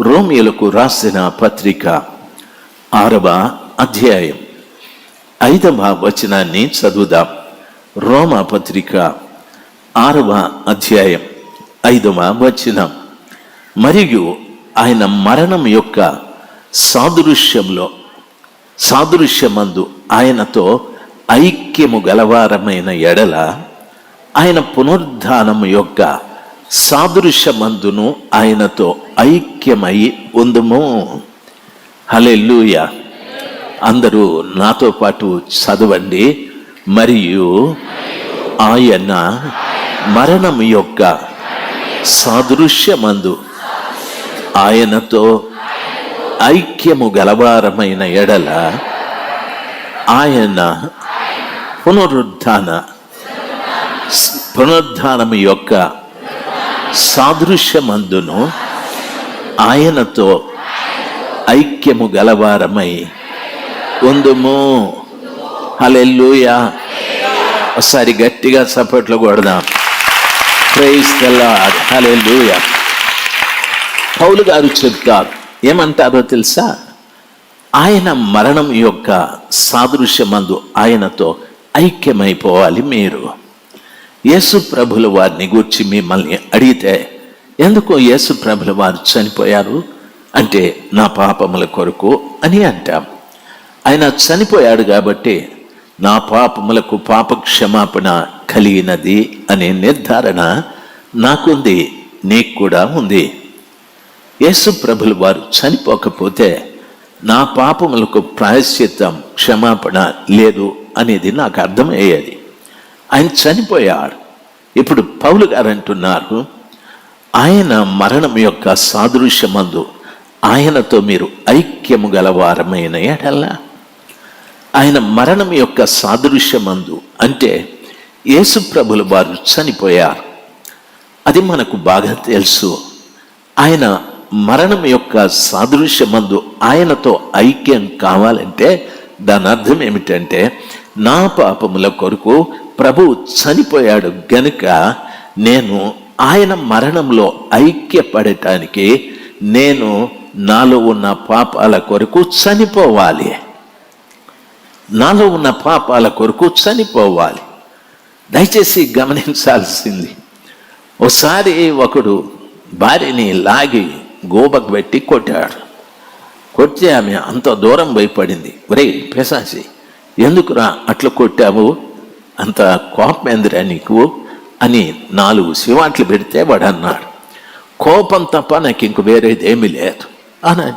రోమియోలకు రాసిన పత్రిక ఆరవ అధ్యాయం. ఐదవ వచనాన్ని చదువుదాం. రోమా పత్రిక ఆరవ అధ్యాయం ఐదవ వచనం. మరియు ఆయన మరణం యొక్క సాదృశ్యంలో సాదృశ్యమందు ఆయనతో ఐక్యము గలవారమైన ఎడల ఆయన పునరుద్ధానం యొక్క సాదృశ్యమందును ఆయనతో ఐక్యమై ఉందము. హలెల్లుయ. అందరూ నాతో పాటు చదవండి. మరియు ఆయన మరణం యొక్క సాదృశ్యమందు ఆయనతో ఐక్యము గలవారమైన ఎడల ఆయన పునరుద్ధాన పునరుద్ధానము యొక్క సాదృశ్యమందును ఆయనతో ఐక్యము గలవారమై ఉందుము. హలెల్లుయా. ఒకసారి గట్టిగా సపోర్ట్లు కొడదాం. ప్రైజ్ ద లార్డ్ పౌలు గారు చెప్తారు ఏమంటారో తెలుసా? ఆయన మరణం యొక్క సాదృశ్యమందు ఆయనతో ఐక్యమైపోవాలి మీరు. యేసు ప్రభుల వారిని గూర్చి మిమ్మల్ని అడిగితే ఎందుకు యేసు ప్రభుల వారు చనిపోయారు? అంటే నా పాపముల కొరకు అని అంటాం. ఆయన చనిపోయాడు కాబట్టి నా పాపములకు పాప క్షమాపణ కలిగినది అనే నిర్ధారణ నాకుంది నీకు కూడా ఉంది. యేసు ప్రభులు వారు చనిపోకపోతే నా పాపములకు ప్రాయశ్చిత్తం క్షమాపణ లేదు అనేది నాకు అర్థమయ్యేది. ఆయన చనిపోయాడు. ఇప్పుడు పౌలు గారు అంటున్నారు ఆయన మరణం యొక్క సాదృశ్యమందు ఆయనతో మీరు ఐక్యము గలవారమైన ఎడల్లా ఆయన మరణం యొక్క సాదృశ్యమందు అంటే యేసు ప్రభులు వారు చనిపోయారు. అది మనకు బాగా తెలుసు. ఆయన మరణం యొక్క సాదృశ్యమందు ఆయనతో ఐక్యం కావాలంటే దాని అర్థం ఏమిటంటే నా పాపముల కొరకు ప్రభు చనిపోయాడు గనుక నేను ఆయన మరణంలో ఐక్యపడటానికి నేను నాలో ఉన్న పాపాల కొరకు చనిపోవాలి. నాలో ఉన్న పాపాల కొరకు చనిపోవాలి. దయచేసి గమనించాల్సింది. ఒకసారి ఒకడు భార్యని లాగి గోబకు పెట్టి కొట్టాడు. కొడితే ఆమె అంత దూరం భయపడింది. ఒరే పెసాసి ఎందుకురా అట్లా కొట్టావు? అంత కోపం ఎందురా నీకు? అని నాలుగు శివాట్లు పెడితే వాడు అన్నాడు కోపం తప్ప నాకు ఇంక వేరేది ఏమీ లేదు అని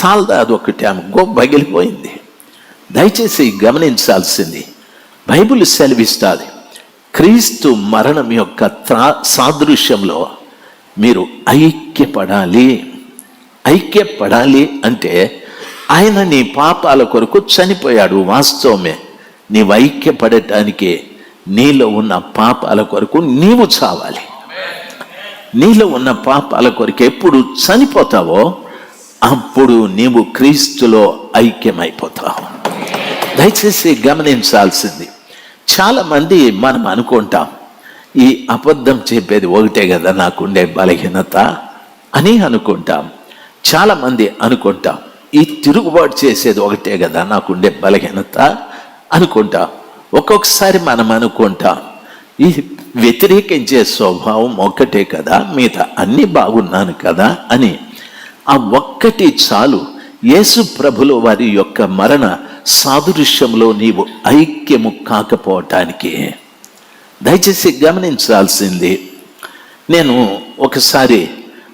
చాలదా అదొకటి ఆమె గో పగిలిపోయింది. దయచేసి గమనించాల్సింది బైబిల్ సెలవిస్తుంది క్రీస్తు మరణం యొక్క త్రా సాదృశ్యంలో మీరు ఐక్యపడాలి. ఐక్యపడాలి అంటే ఆయన నీ పాపాల కొరకు చనిపోయాడు వాస్తవమే. నీవు ఐక్యపడటానికే నీలో ఉన్న పాపాల కొరకు నీవు చావాలి. నీలో ఉన్న పాపాల కొరకు ఎప్పుడు చనిపోతావో అప్పుడు నీవు క్రీస్తులో ఐక్యమైపోతావు. దయచేసి గమనించాల్సింది. చాలామంది మనం అనుకుంటాం ఈ అబద్ధం చెప్పేది ఒకటే కదా నాకుండే బలహీనత అని అనుకుంటాం. చాలామంది అనుకుంటాం ఈ తిరుగుబాటు చేసేది ఒకటే కదా నాకుండే బలహీనత? అనుకుంటాం. ఒక్కొక్కసారి మనం అనుకుంటాం ఈ వ్యతిరేకించే స్వభావం ఒక్కటే కదా మిగతా అన్నీ బాగున్నాను కదా అని. ఆ ఒక్కటి చాలు. యేసు ప్రభులు వారి యొక్క మరణ సాదృశ్యంలో నీవు ఐక్యము కాకపోవటానికి. దయచేసి గమనించాల్సింది నేను ఒకసారి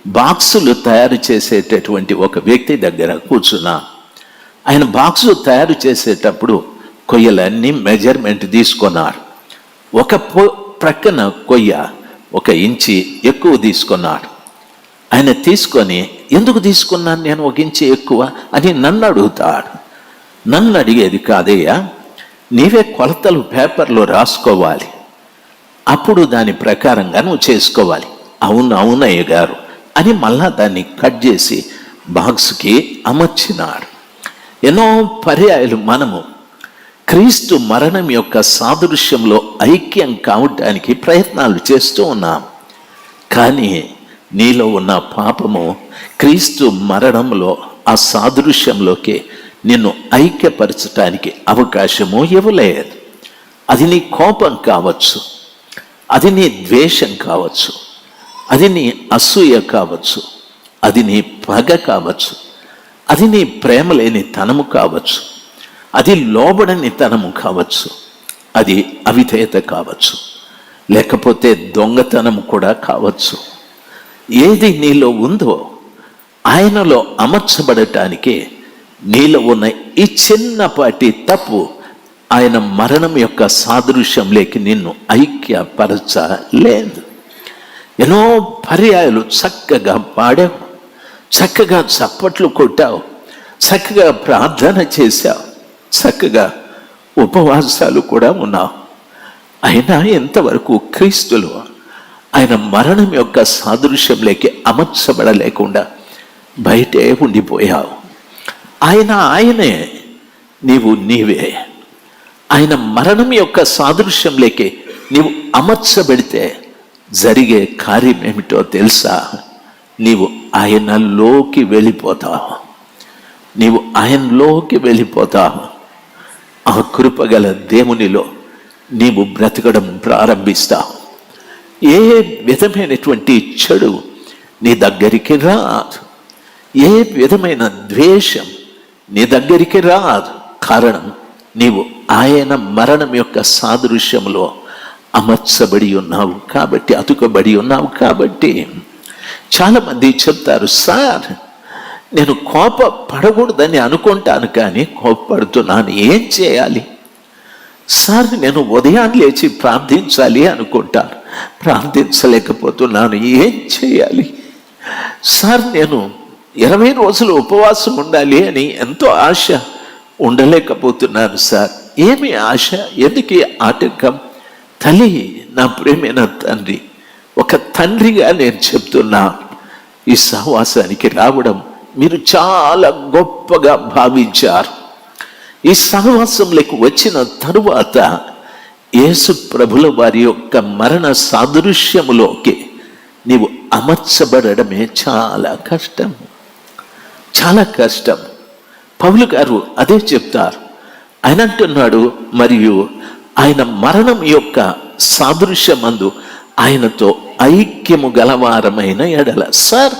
బాక్సులు తయారు చేసేటటువంటి ఒక వ్యక్తి దగ్గర కూర్చున్నా. ఆయన బాక్సు తయారు చేసేటప్పుడు కొయ్యలన్నీ మెజర్మెంట్ తీసుకున్నారు. ఒక ప్రక్కన కొయ్య ఒక ఇంచి ఎక్కువ తీసుకున్నాడు ఆయన తీసుకొని ఎందుకు తీసుకున్నాను నేను ఒక ఇంచి ఎక్కువ? అని నన్ను అడుగుతాడు. నన్ను అడిగేది కాదయ్యా నీవే కొలతలు పేపర్లో రాసుకోవాలి. అప్పుడు దాని ప్రకారంగా నువ్వు చేసుకోవాలి. అవును అవునయ్య గారు అని మళ్ళా దాన్ని కట్ చేసి బాక్స్కి అమర్చినాడు. ఎన్నో పర్యాయాలు మనము క్రీస్తు మరణం యొక్క సాదృశ్యంలో ఐక్యం కావటానికి ప్రయత్నాలు చేస్తూ ఉన్నాం. కానీ నీలో ఉన్న పాపము క్రీస్తు మరణంలో ఆ సాదృశ్యంలోకి నిన్ను ఐక్యపరచటానికి అవకాశము ఇవ్వలేదు. అది నీ కోపం కావచ్చు అది నీ ద్వేషం కావచ్చు అది నీ అసూయ కావచ్చు అది నీ పగ కావచ్చు అది నీ ప్రేమ లేని తనము కావచ్చు. అది లోబడని తనము కావచ్చు అది అవిధేయత కావచ్చు లేకపోతే దొంగతనం కూడా కావచ్చు. ఏది నీలో ఉందో ఆయనలో అమర్చబడటానికి నీలో ఉన్న ఈ చిన్నపాటి తప్పు ఆయన మరణం యొక్క సాదృశ్యంలోకి నిన్ను ఐక్యపరచలేదు. ఎన్నో పర్యాయాలు చక్కగా పాడావు చక్కగా చప్పట్లు కొట్టావు చక్కగా ప్రార్థన చేశావు. చక్కగా ఉపవాసాలు కూడా ఉన్నావు అయినా ఎంతవరకు క్రీస్తులు ఆయన మరణం యొక్క సాదృశ్యంలోకి అమర్చబడలేకుండా బయటే ఉండిపోయావు. ఆయన ఆయనే నీవు నీవే. ఆయన మరణం యొక్క సాదృశ్యంలోకి నీవు అమర్చబడితే జరిగే కార్యం ఏమిటో తెలుసా? నీవు ఆయనలోకి వెళ్ళిపోతావు. నీవు ఆయనలోకి వెళ్ళిపోతావు. ఆ కృపగల దేవునిలో నీవు బ్రతకడం ప్రారంభిస్తావు ఏ విధమైనటువంటి చెడు నీ దగ్గరికి రాదు. ఏ విధమైన ద్వేషం నీ దగ్గరికి రాదు. కారణం నీవు ఆయన మరణం యొక్క సాదృశ్యంలో అమర్చబడి ఉన్నావు కాబట్టి అతుకబడి ఉన్నావు కాబట్టి చాలామంది చెప్తారు సార్ నేను కోప పడకూడదని అనుకుంటాను కానీ కోపడుతున్నాను ఏం చేయాలి? సార్ నేను ఉదయం లేచి ప్రార్థించాలి అనుకుంటాను. ప్రార్థించలేకపోతున్నాను. ఏం చేయాలి? సార్ నేను ఇరవై రోజులు ఉపవాసం ఉండాలి అని ఎంతో ఆశ ఉండలేకపోతున్నాను సార్. ఏమి ఆశ? ఎందుకు ఆటంకం? తల్లి నా ప్రేమైన తండ్రి ఒక తండ్రిగా నేను చెప్తున్నా. ఈ సహవాసానికి రావడం మీరు చాలా గొప్పగా భావించారు. ఈ సహవాసంలోకి వచ్చిన తరువాత యేసు ప్రభుల వారి యొక్క మరణ సాదృశ్యములోకి నీవు అమర్చబడమే చాలా కష్టం. చాలా కష్టం. పౌలు గారు అదే చెప్తారు. ఆయన అంటున్నాడు మరియు ఆయన మరణం యొక్క సాదృశ్యమందు ఆయనతో ఐక్యము గలవారమైన ఎడల. సార్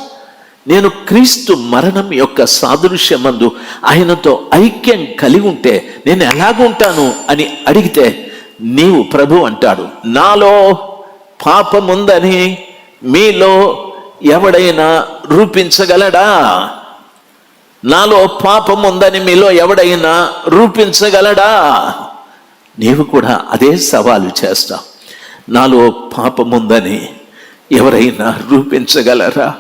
నేను క్రీస్తు మరణం యొక్క సాదృశ్యమందు ఆయనతో ఐక్యం కలిగి ఉంటే నేను ఎలాగుంటాను అని అడిగితే నీవు ప్రభు అంటాడు. నాలో పాపముందని మీలో ఎవడైనా రూపించగలడా? నాలో పాపం ఉందని మీలో ఎవడైనా రూపించగలడా? నీవు కూడా అదే సవాలు చేస్తావు. నాలో పాపం ఉందని ఎవరైనా రూపించగలరా?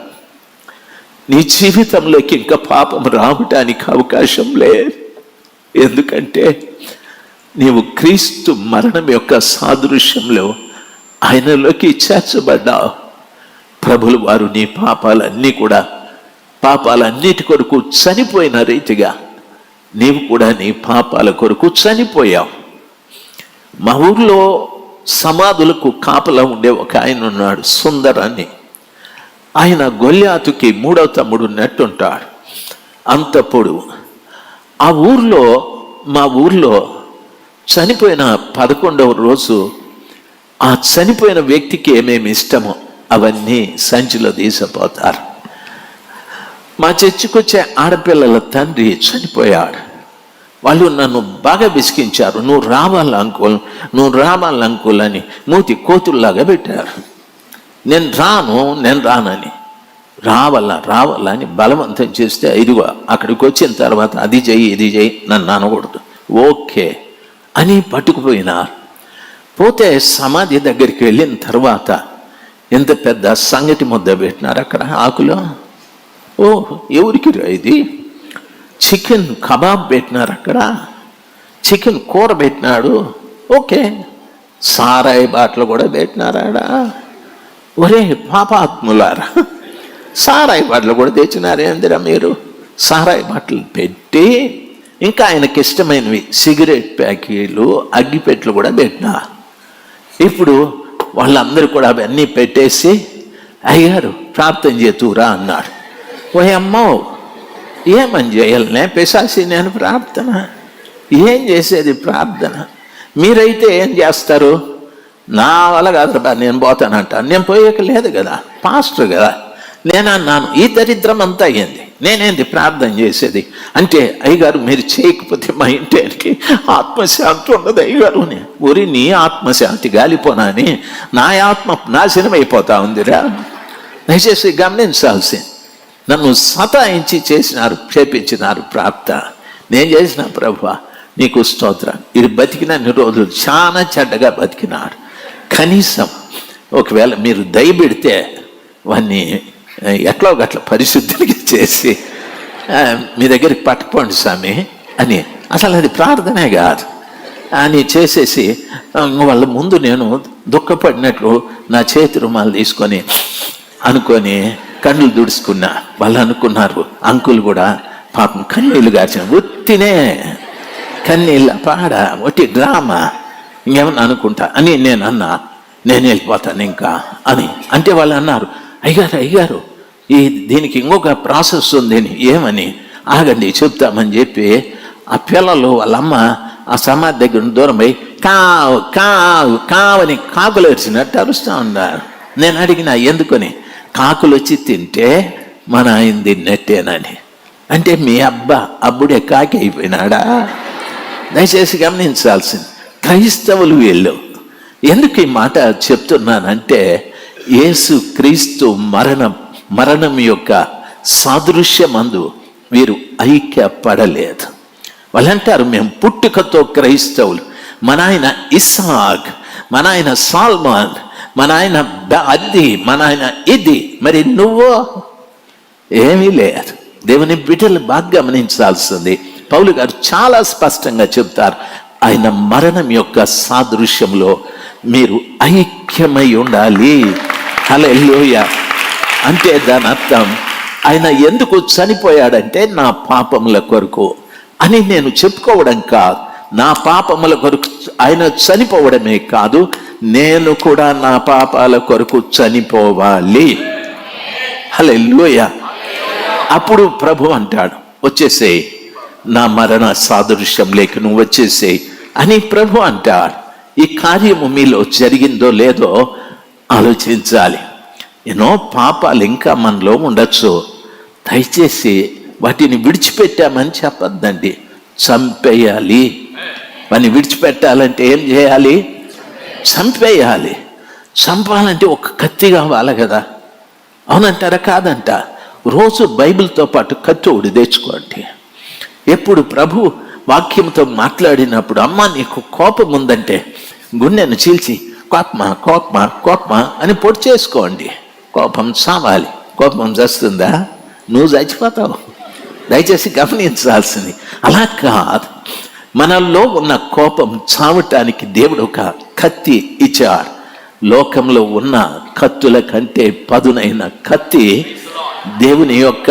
నీ జీవితంలోకి ఇంకా పాపం రావటానికి అవకాశం లేదు ఎందుకంటే నీవు క్రీస్తు మరణం యొక్క సాదృశ్యంలో ఆయనలోకి చేర్చబడ్డావు. ప్రభులు వారు నీ పాపాలన్నీ కూడా పాపాలన్నిటి కొరకు చనిపోయిన రీతిగా నీవు కూడా నీ పాపాల కొరకు చనిపోయావు. మా ఊర్లో సమాధులకు కాపలా ఉండే ఒక ఆయన ఉన్నాడు సుందరాన్ని ఆయన గొల్లాతుకి మూడవ తమ్ముడు నెట్టుంటాడు. అంత పొడువు ఆ ఊర్లో మా ఊర్లో చనిపోయిన పదకొండవ రోజు ఆ చనిపోయిన వ్యక్తికి ఏమేమి ఇష్టమో అవన్నీ సంచిలో తీసిపోతారు. మా చర్చికొచ్చే ఆడపిల్లల తండ్రి చనిపోయాడు. వాళ్ళు నన్ను బాగా విసిగించారు. నువ్వు రావాలి అంకుల్ నువ్వు రావాలి అంకుల్ అని మూతి కోతుల్లాగా పెట్టారు. నేను రాను నేను రానని. రావాలా రావల్ల అని బలవంతం చేస్తే ఇదిగో అక్కడికి వచ్చిన తర్వాత అది చెయ్యి ఇది చెయ్యి నన్ను అనకూడదు. ఓకే. అని పట్టుకుపోయినారు పోతే సమాధి దగ్గరికి వెళ్ళిన తర్వాత ఎంత పెద్ద సంగటి ముద్ద పెట్టినారు అక్కడ ఆకులో. ఓ ఎవరికి రా ఇది? చికెన్ కబాబ్ పెట్టినారు అక్కడ. చికెన్ కూర పెట్టినాడు. ఓకే. సారాయి బాటలు కూడా పెట్టినారాడా ఒరే పాపాత్ములారా సారాయి బాటలు కూడా తెచ్చినారేందిరా మీరు? సారాయి బాటలు పెట్టి ఇంకా ఆయనకి ఇష్టమైనవి సిగరెట్ ప్యాకెట్లు అగ్గిపెట్లు కూడా పెట్టినా. ఇప్పుడు వాళ్ళందరూ కూడా అవన్నీ పెట్టేసి అయ్యారు ప్రాప్తం చేతురా అన్నాడు. ఓ అమ్మో ఏమని చేయాలనే పిశాసి నేను ప్రార్థన. ఏం చేసేది ప్రార్థన? మీరైతే ఏం చేస్తారు? నా వల్ల కాదురా నేను పోతానంట నేను పోయేక లేదు కదా పాస్టర్ కదా. నేను అన్నాను ఈ దరిద్రం అంతా అయ్యింది. నేనేంది ప్రార్థన చేసేది? అంటే అయ్యగారు మీరు చేయకపోతే మా ఇంటికి ఆత్మశాంతి ఉండదు అయ్యగారు ఊరి నీ ఆత్మశాంతి గాలిపోనా అని నా ఆత్మ నాశనం అయిపోతా ఉందిరా. దయచేసి గమనించాల్సి నన్ను సతాయించి చేసినారు చేపించినారు ప్రార్థన నేను చేసిన ప్రభు నీకు స్తోత్రం. ఇది బతికిన రోజులు చాలా చెడ్డగా బతికినాడు కనీసం ఒకవేళ మీరు దయబెడితే వాన్ని ఎట్లా గట్ల పరిశుద్ధిగా చేసి మీ దగ్గరికి పట్టుకోండి స్వామి అని. అసలు అది ప్రార్థనే కాదు. అని చేసేసి వాళ్ళ ముందు నేను దుఃఖపడినట్లు నా చేతి రుమాలు తీసుకొని అనుకొని కళ్ళు దుడుచుకున్నా. వాళ్ళు అనుకున్నారు అంకుల్ కూడా పాపం కన్నీళ్ళు గార్చిన ఉత్తినే కన్నీళ్ళ పాడ ఒట్టి డ్రామా. ఇంకేమన్నా అనుకుంటా? అని నేను అన్నా నేను వెళ్ళిపోతాను ఇంకా అని. అంటే వాళ్ళు అన్నారు అయ్యారు అయ్యారు ఈ దీనికి ఇంకొక ప్రాసెస్ ఉంది అని. ఏమని? ఆగండి చెప్తామని చెప్పి ఆ పిల్లలు వాళ్ళమ్మ ఆ సమాధి దగ్గర నుండి దూరం పోయి కావు కావు కావని కాకులు వచ్చినట్టు అరుస్తూ ఉన్నారు. నేను అడిగిన ఎందుకని? కాకులు వచ్చి తింటే మన ఆయన తిన్నట్టేనని అంటే మీ అబ్బా అబ్బుడే కాకి అయిపోయినాడా? దయచేసి గమనించాల్సింది. క్రైస్తవులు వీళ్ళు. ఎందుకు ఈ మాట చెప్తున్నానంటే యేసు క్రీస్తు మరణం మరణం యొక్క సాదృశ్యమందు వీరు ఐక్యపడలేదు. వాళ్ళంటారు మేము పుట్టుకతో క్రైస్తవులు. మన ఆయన ఇసాగ్ మన ఆయన సాల్మాన్ మన ఆయన అది మన ఆయన ఇది. మరి నువ్వు? ఏమీ లేదు. దేవుని బిడ్డలు బాగా గమనించాల్సింది. పౌలు గారు చాలా స్పష్టంగా చెప్తారు. ఆయన మరణం యొక్క సాదృశ్యంలో మీరు ఐక్యమై ఉండాలి. హలోయ అంటే దాని అర్థం ఆయన ఎందుకు చనిపోయాడంటే నా పాపముల కొరకు అని నేను చెప్పుకోవడం కాదు. నా పాపముల కొరకు ఆయన చనిపోవడమే కాదు నేను కూడా నా పాపాల కొరకు చనిపోవాలి. హల్లెలూయ. అప్పుడు ప్రభు అంటాడు వచ్చేసేయ్. నా మరణ సాదృశ్యం లేక నువ్వు వచ్చేసేయ్. అని ప్రభు అంటాడు. ఈ కార్యము మీలో జరిగిందో లేదో ఆలోచించాలి. ఎన్నో పాపాలు ఇంకా మనలో ఉండొచ్చు. దయచేసి వాటిని విడిచిపెట్టామని చెప్పద్దండి. చంపేయాలి. వాటిని విడిచిపెట్టాలంటే ఏం చేయాలి? చంపేయాలి. చంపాలంటే ఒక కత్తి కావాలి కదా. అవునంటారా? కాదంట. రోజు బైబిల్తో పాటు కత్తి ఒకటి తెచ్చుకోండి. ఎప్పుడు ప్రభు వాక్యంతో మాట్లాడినప్పుడు అమ్మ నీకు కోపం ఉందంటే గుండెను చీల్చి కోపమా కోపమా కోపమా అని పొడి చేసుకోండి. కోపం సావాలి కోపం చస్తుందా? నువ్వు చచ్చిపోతావు. దయచేసి గమనించాల్సింది. అలా కాదు. మనల్లో ఉన్న కోపం చావటానికి దేవుడు ఒక కత్తి ఇచ్చాడు. లోకంలో ఉన్న కత్తుల కంటే పదునైన కత్తి దేవుని యొక్క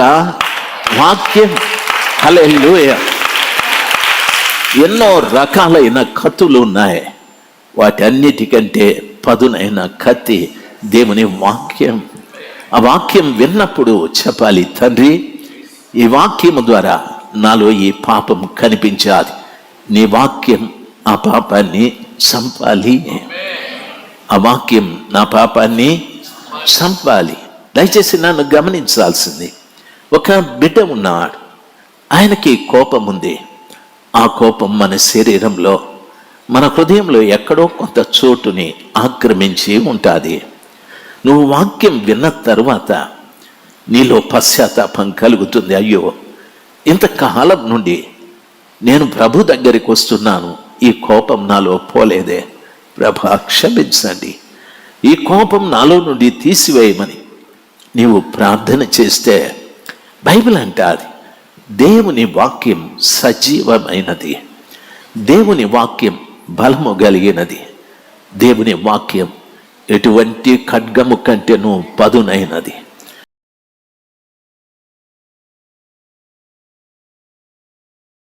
వాక్యం. హల్లెలూయ. ఎన్నో రకాలైన కత్తులు ఉన్నాయి. వాటన్నిటికంటే పదునైన కత్తి దేవుని వాక్యం. ఆ వాక్యం విన్నప్పుడు చెప్పాలి తండ్రి ఈ వాక్యము ద్వారా నాలో ఈ పాపం కనిపించాలి నీ వాక్యం ఆ పాపాన్ని చంపాలి. ఆ వాక్యం నా పాపాన్ని చంపాలి. దయచేసి నన్ను గమనించాల్సింది. ఒక బిడ్డ ఉన్నాడు. ఆయనకి కోపం ఉంది. ఆ కోపం మన శరీరంలో మన హృదయంలో ఎక్కడో కొంత చోటుని ఆక్రమించి ఉంటుంది. నువ్వు వాక్యం విన్న తర్వాత నీలో పశ్చాత్తాపం కలుగుతుంది. అయ్యో ఇంతకాలం నుండి నేను ప్రభు దగ్గరికి వస్తున్నాను. ఈ కోపం నాలో పోలేదే. ప్రభ క్షమించండి. ఈ కోపం నాలో నుండి తీసివేయమని నీవు ప్రార్థన చేస్తే బైబిల్ అంటాది. దేవుని వాక్యం సజీవమైనది. దేవుని వాక్యం బలము కలిగినది. దేవుని వాక్యం ఎటువంటి ఖడ్గము కంటేనూ పదునైనది.